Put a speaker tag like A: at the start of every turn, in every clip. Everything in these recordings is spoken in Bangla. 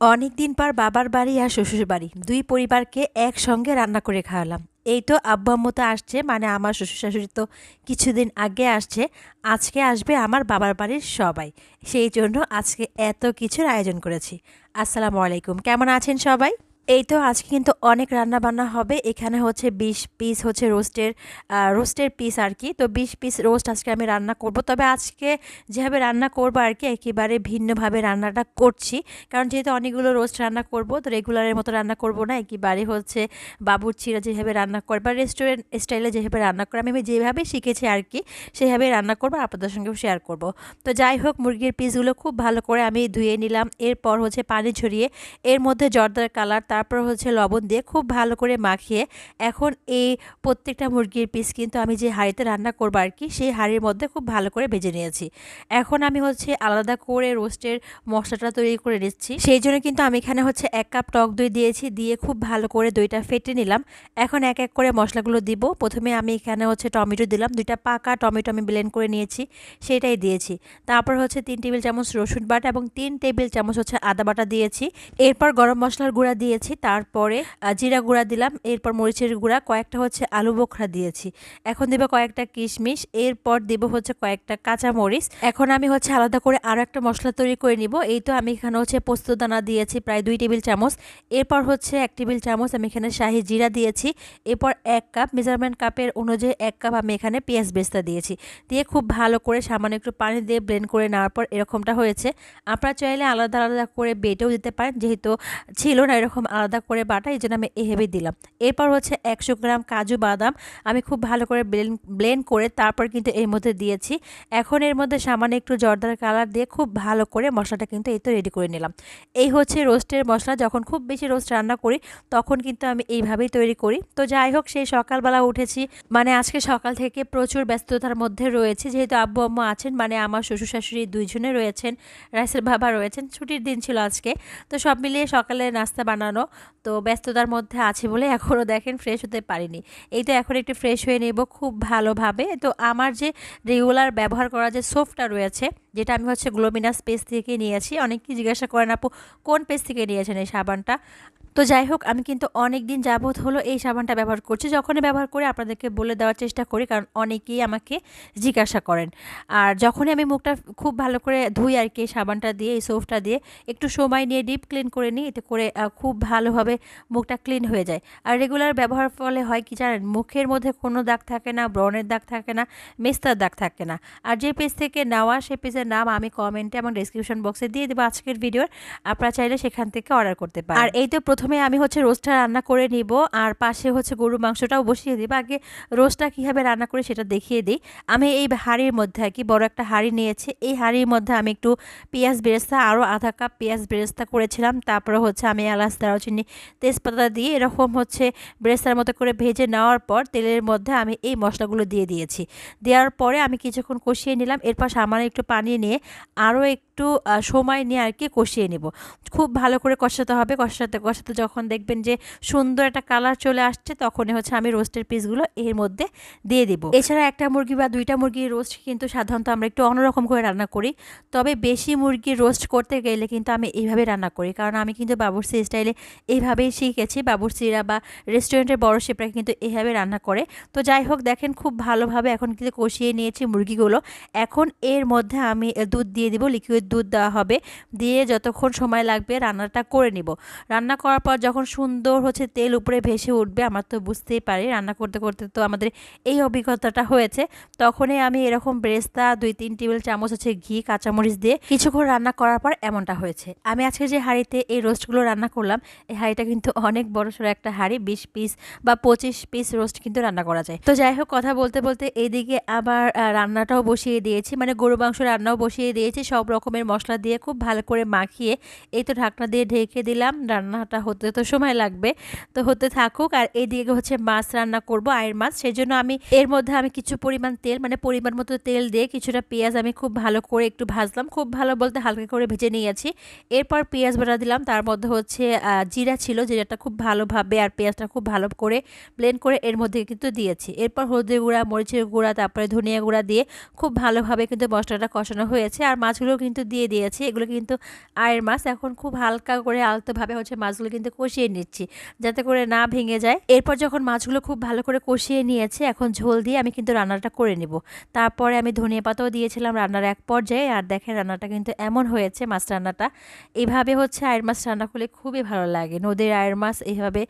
A: অনেক দিন পর বাবার বাড়ি আর শ্বশুর বাড়ি। দুই পরিবারকে একসঙ্গে রান্না করে খাওয়ালাম। এই তো আব্বু আম্মু তো আসছে মানে আমার শ্বশুর শাশুড়ি তো কিছুদিন আগে আসছে। আজকে আসবে আমার বাবার বাড়ির সবাই। সেই জন্য আজকে এত কিছুর আয়োজন করেছি। আসসালামু আলাইকুম। কেমন আছেন সবাই? এই তো আজকে কিন্তু অনেক রান্না বান্না হবে। এখানে হচ্ছে বিশ পিস হচ্ছে রোস্টের রোস্টের পিস আর কি তো বিশ পিস রোস্ট আজকে আমি রান্না করব। তবে আজকে যেভাবে রান্না করব আর কি একেবারে ভিন্নভাবে রান্নাটা করছি। কারণ যেহেতু অনেকগুলো রোস্ট রান্না করব, তো রেগুলারের মতো রান্না করব না। একেবারে হচ্ছে বাবুর্চিরা যেভাবে রান্না করে বা রেস্টুরেন্ট স্টাইলে যেভাবে রান্না করে, আমি যেভাবে শিখেছি আর কি সেভাবে রান্না করব, আপনাদের সঙ্গেও শেয়ার করব। তো যাই হোক, মুরগির পিসগুলো খুব ভালো করে আমি ধুয়ে নিলাম। এরপর হচ্ছে পানি ঝরিয়ে এর মধ্যে জর্দার কালার তারপর হচ্ছে লবণ দিয়ে খুব ভালো করে মাখিয়ে এখন এই প্রত্যেকটা মুরগির পিস কিন্তু আমি যে হাঁড়িতে রান্না করব আর কি, সেই হাঁড়ির মধ্যে খুব ভালো করে ভেজে নিয়েছি। এখন আমি হচ্ছে আলাদা করে রোস্টের মশলাটা তৈরি করে নিচ্ছি। সেই জন্য কিন্তু আমি এখানে হচ্ছে এক কাপ টক দই দিয়েছি, দিয়ে খুব ভালো করে দইটা ফেটে নিলাম। এখন এক এক করে মশলাগুলো দিব। প্রথমে আমি এখানে হচ্ছে টমেটো দিলাম। দুইটা পাকা টমেটো আমি ব্লেন্ড করে নিয়েছি, সেটাই দিয়েছি। তারপর হচ্ছে তিন টেবিল চামচ রসুন বাটা এবং তিন টেবিল চামচ হচ্ছে আদা বাটা দিয়েছি। এরপর গরম মশলার গুঁড়া দিয়েছি। তারপরে জিরা গুঁড়া দিলাম, এরপর মরিচের গুঁড়া, কয়েকটা হচ্ছে আলু বোখরা দিয়েছি। এখন দেবো কয়েকটা কিশমিশ, এরপর দেব হচ্ছে কয়েকটা কাঁচা মরিচ এখন আমি হচ্ছে আলাদা করে আরও একটা মশলা তৈরি করে নিব, এই তো আমি এখানে হচ্ছে পোস্তদানা দিয়েছি প্রায় দুই টেবিল চামচ। এরপর হচ্ছে এক টেবিল চামচ আমি এখানে শাহি জিরা দিয়েছি। এরপর এক কাপ মেজারমেন্ট কাপের অনুযায়ী এক কাপ আমি এখানে পেঁয়াজ বেস্তা দিয়েছি। দিয়ে খুব ভালো করে সামান্য একটু পানি দিয়ে ব্লেন্ড করে নেওয়ার পর এরকমটা হয়েছে। আপনারা চাইলে আলাদা আলাদা করে বেটেও দিতে পারেন, যেহেতু ছিল না এরকম আলাদা করে বাটা, এই জন্য আমি এহেবে দিলাম। এরপর হচ্ছে একশো গ্রাম কাজু বাদাম। আমি খুব ভালো করে ব্লেন করে তারপর কিন্তু এর মধ্যে দিয়েছি। এখন এর মধ্যে সামান্য একটু জর্দার কালার দিয়ে খুব ভালো করে মশলাটা কিন্তু এই তো রেডি করে নিলাম। এই হচ্ছে রোস্টের মশলা। যখন খুব বেশি রোস্ট রান্না করি, তখন কিন্তু আমি এইভাবেই তৈরি করি। তো যাই হোক, সেই সকালবেলা উঠেছি। মানে আজকে সকাল থেকে প্রচুর ব্যস্ততার মধ্যে রয়েছে। যেহেতু আব্বু, আম্মু আছেন মানে আমার শ্বশুর শাশুড়ি দুইজনে রয়েছেন, রাইসের বাবা রয়েছেন। ছুটির দিন ছিল আজকে। তো সব মিলিয়ে সকালে নাস্তা বানানো তো ব্যস্ততার মধ্যে আছে বলে এখনও দেখেন ফ্রেশ হতে পারিনি। এই তো এখন একটু ফ্রেশ হয়ে নেব খুব ভালোভাবে। তো আমার যে রেগুলার ব্যবহার করা যে সোফটা রয়েছে, যেটা আমি হচ্ছে গ্লোমিনাস পেজ থেকে নিয়েছি অনেকেই জিজ্ঞাসা করেন আপু, কোন পেজ থেকে নিয়েছেন এই সাবানটা? তো যাই হোক, আমি কিন্তু অনেক দিন যাবত হলো এই সাবানটা ব্যবহার করছি। যখনই ব্যবহার করে, আপনাদেরকে বলে দেওয়ার চেষ্টা করি, কারণ অনেকেই আমাকে জিজ্ঞাসা করেন। আর যখনই আমি মুখটা খুব ভালো করে ধুই আর কি, এই সাবানটা দিয়ে, এই সোফটা দিয়ে, একটু সময় নিয়ে ডিপ ক্লিন করে নিই, এতে করে খুব ভালোভাবে মুখটা ক্লিন হয়ে যায়। আর রেগুলার ব্যবহার ফলে হয় কি জানেন, মুখের মধ্যে কোনো দাগ থাকে না, ব্রণের দাগ থাকে না, মেস্তার দাগ থাকে না। আর যে পেজ থেকে নেওয়া সেই পেজের নাম আমি কমেন্টে এবং ডিসক্রিপশন বক্সে দিয়ে দেবো আজকের ভিডিওর আপনারা চাইলে সেখান থেকে অর্ডার করতে পারেন। আর এই তো প্রথমে আমি হচ্ছে রোস্টটা রান্না করে নিব, আর পাশে হচ্ছে গরু মাংসটাও বসিয়ে দিব। আগে রোস্টটা কীভাবে রান্না করে সেটা দেখিয়ে দিই। আমি এই হাঁড়ির মধ্যে আর কি বড় একটা হাঁড়ি নিয়েছি। এই হাঁড়ির মধ্যে আমি একটু পেঁয়াজ বেরেস্তা, আরও আধা কাপ পেঁয়াজ বেরেস্তা করেছিলাম। তারপরে হচ্ছে আমি এলাচ, দারুচিনি, তেজপাতা দিয়ে এরকম হচ্ছে বেরেস্তার মতো করে ভেজে নেওয়ার পর তেলের মধ্যে আমি এই মশলাগুলো দিয়ে দিয়েছি। দেওয়ার পরে আমি কিছুক্ষণ কষিয়ে নিলাম। এরপর সামান্য একটু পানি নিয়ে আরও একটু সময় নিয়ে আর কি কষিয়ে নেব। খুব ভালো করে কষাতে হবে। কষাতে কষাতে যখন দেখবেন যে সুন্দর একটা কালার চলে আসছে, তখনই হচ্ছে আমি রোস্টের পিসগুলো এর মধ্যে দিয়ে দিব। এছাড়া একটা মুরগি বা দুইটা মুরগির রোস্ট কিন্তু সাধারণত আমরা একটু অন্যরকম করে রান্না করি। তবে বেশি মুরগির রোস্ট করতে গেলে কিন্তু আমি এইভাবে রান্না করি। কারণ আমি কিন্তু বাবুরসি স্টাইলে এইভাবেই শিখেছি। বাবুরসিরা বা রেস্টুরেন্টের বড় শেপরা কিন্তু এইভাবে রান্না করে। তো যাই হোক, দেখেন খুব ভালোভাবে এখন কিন্তু কষিয়ে নিয়েছি মুরগিগুলো। এখন এর মধ্যে আমি দুধ দিয়ে দিব লিকুইড দুধ দেওয়া হবে। দিয়ে যতক্ষণ সময় লাগবে রান্নাটা করে নিব। রান্না করার পর যখন সুন্দর হচ্ছে তেল উপরে ভেসে উঠবে, আমার তো বুঝতেই পারি, রান্না করতে করতে তো আমাদের এই অভিজ্ঞতাটা হয়েছে। তখনই আমি এরকম ব্রেস্তা, দুই, তিন টেবিল চামচ হচ্ছে ঘি, কাঁচামরিচ দিয়ে কিছুক্ষণ রান্না করার পর এমনটা হয়েছে। আমি আজকে যে হাঁড়িতে এই রোস্টগুলো রান্না করলাম, এই হাঁড়িটা কিন্তু অনেক বড় সড়ো একটা হাঁড়ি, বিশ পিস বা পঁচিশ পিস রোস্ট কিন্তু রান্না করা যায়। তো যাই হোক, কথা বলতে বলতে এইদিকে আবার রান্নাটাও বসিয়ে দিয়েছি মানে গরু মাংস রান্নাও বসিয়ে দিয়েছি, সব রকমের মশলা দিয়ে খুব ভালো করে মাখিয়ে এই তো ঢাকনা দিয়ে ঢেকে দিলাম। রান্নাটা হতে তো সময় লাগবে। তো হতে থাকুক। আর এদিকে হচ্ছে মাছ রান্না করব, আয়ের মাছ। সেই জন্য আমি এর মধ্যে আমি কিছু পরিমাণ তেল মানে পরিমাণ মতো তেল দিয়ে কিছুটা পেঁয়াজ আমি খুব ভালো করে একটু ভাজলাম। খুব ভালো বলতে হালকা করে ভেজে নিয়েছি। এরপর পেঁয়াজ বাটা দিলাম। তার মধ্যে হচ্ছে জিরা ছিল, জিরাটা খুব ভালোভাবে আর পেঁয়াজটা খুব ভালো করে ব্লেন্ড করে এর মধ্যে কিন্তু দিয়েছি। এরপর হলদি গুঁড়া, মরিচের গুঁড়া, তারপরে ধনিয়া গুঁড়া দিয়ে খুব ভালোভাবে কিন্তু মশলাটা কষানো হয়েছে। আর মাছগুলো কিন্তু দিয়ে দিয়েছি। এগুলো কিন্তু আয়ের মাছ। এখন খুব হালকা করে আলতোভাবে হচ্ছে মাছগুলো কিন্তু কষিয়ে নিচ্ছি যাতে করে না ভেঙে যায়। এরপর যখন মাছগুলো খুব ভালো করে কষিয়ে নিয়েছে, এখন ঝোল দিয়ে আমি কিন্তু রান্নাটা করে নিব। তারপরে আমি ধনিয়া পাতাও দিয়েছিলাম রান্নার এক পর্যায়ে। আর দেখেন রান্নাটা কিন্তু এমন হয়েছে মাছ রান্নাটা। এভাবে হচ্ছে আয়ের মাছ রান্না করলে খুবই ভালো লাগে। নদীর আয়ের মাছ এইভাবে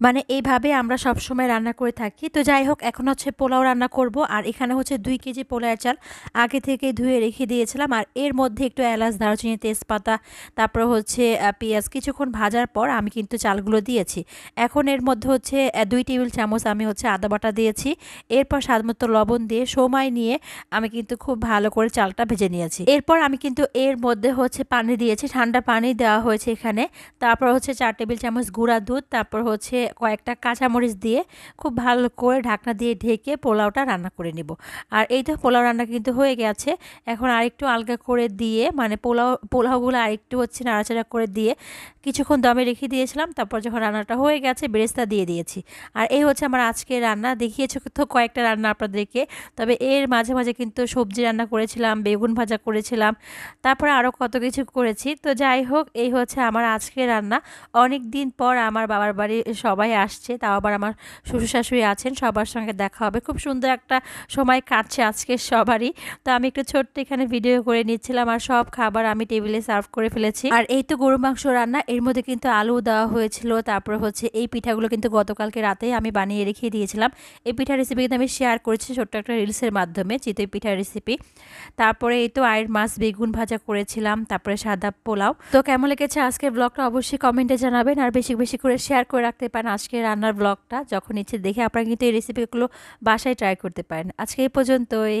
A: মানে এইভাবে আমরা সব সময় রান্না করে থাকি। তো যাই হোক, এখন হচ্ছে পোলাও রান্না করব। আর এখানে হচ্ছে দুই কেজি পোলাওয়ের চাল আগে থেকে ধুয়ে রেখে দিয়েছিলাম। আর এর মধ্যে একটু এলাচ, দারুচিনি, তেজপাতা, তারপর হচ্ছে পেঁয়াজ কিছুক্ষণ ভাজার পর আমি কিন্তু চালগুলো দিয়েছি। এখন এর মধ্যে হচ্ছে দুই টেবিল চামচ আমি হচ্ছে আদা বাটা দিয়েছি। এরপর স্বাদমতো লবণ দিয়ে সময় নিয়ে আমি কিন্তু খুব ভালো করে চালটা ভেজে নিয়েছি। এরপর আমি কিন্তু এর মধ্যে হচ্ছে পানি দিয়েছি। ঠান্ডা পানি দেওয়া হয়েছে এখানে। তারপর হচ্ছে চার টেবিল চামচ গুঁড়া দুধ। তারপর হচ্ছে কয়েকটা কাঁচামরিচ দিয়ে খুব ভালো করে ঢাকনা দিয়ে ঢেকে পোলাওটা রান্না করে নিব। আর এই তো পোলাও রান্না কিন্তু হয়ে গেছে। এখন আরেকটু আলগা করে দিয়ে মানে পোলাও, পোলাওগুলো আরেকটু হচ্ছে নাড়াচাড়া করে দিয়ে কিছুক্ষণ দমে রেখে দিয়েছিলাম। তারপর যখন রান্নাটা হয়ে গেছে, বেরেস্তা দিয়ে দিয়েছি। আর এই হচ্ছে আমার আজকের রান্না। দেখিয়েছে তো কয়েকটা রান্না আপনাদেরকে। তবে এর মাঝে মাঝে কিন্তু সবজি রান্না করেছিলাম, বেগুন ভাজা করেছিলাম, তারপরে আরও কত কিছু করেছি। তো যাই হোক, এই হচ্ছে আমার আজকের রান্না। অনেক দিন পর আমার বাবার বাড়ি সবাই আসছে, তাও আবার আমার শ্বশুর শাশুড়ি আছেন, সবার সঙ্গে দেখা হবে। খুব সুন্দর একটা সময় কাটছে আজকে সবারই। তো আমি একটু ছোট্ট এখানে ভিডিও করে নিচ্ছিলাম, আর সব খাবার আমি টেবিলে সার্ভ করে ফেলেছি। আর এই তো গরু মাংস রান্না, এর মধ্যে কিন্তু আলু দেওয়া হয়েছিল, তারপর হচ্ছে এই পিঠাগুলো কিন্তু গতকালকে রাতেই আমি বানিয়ে রেখে দিয়েছিলাম। এই পিঠার রেসিপি কিন্তু আমি শেয়ার করেছি ছোট্ট একটা রিলসের মাধ্যমে, চিতই পিঠার রেসিপি তারপরে এই তো আয়ের মাছ বেগুন ভাজা করেছিলাম, তারপরে সাদা পোলাও। তো কেমন লেগেছে আজকের ব্লগটা অবশ্যই কমেন্টে জানাবেন, আর বেশি বেশি করে শেয়ার করে রাখতে পারেন। আজকের রান্নার ব্লগটা যখন ইচ্ছে দেখে আপনারা কিন্তু এই রেসিপিগুলো বাসায় ট্রাই করতে পারেন। আজকে এই পর্যন্তই।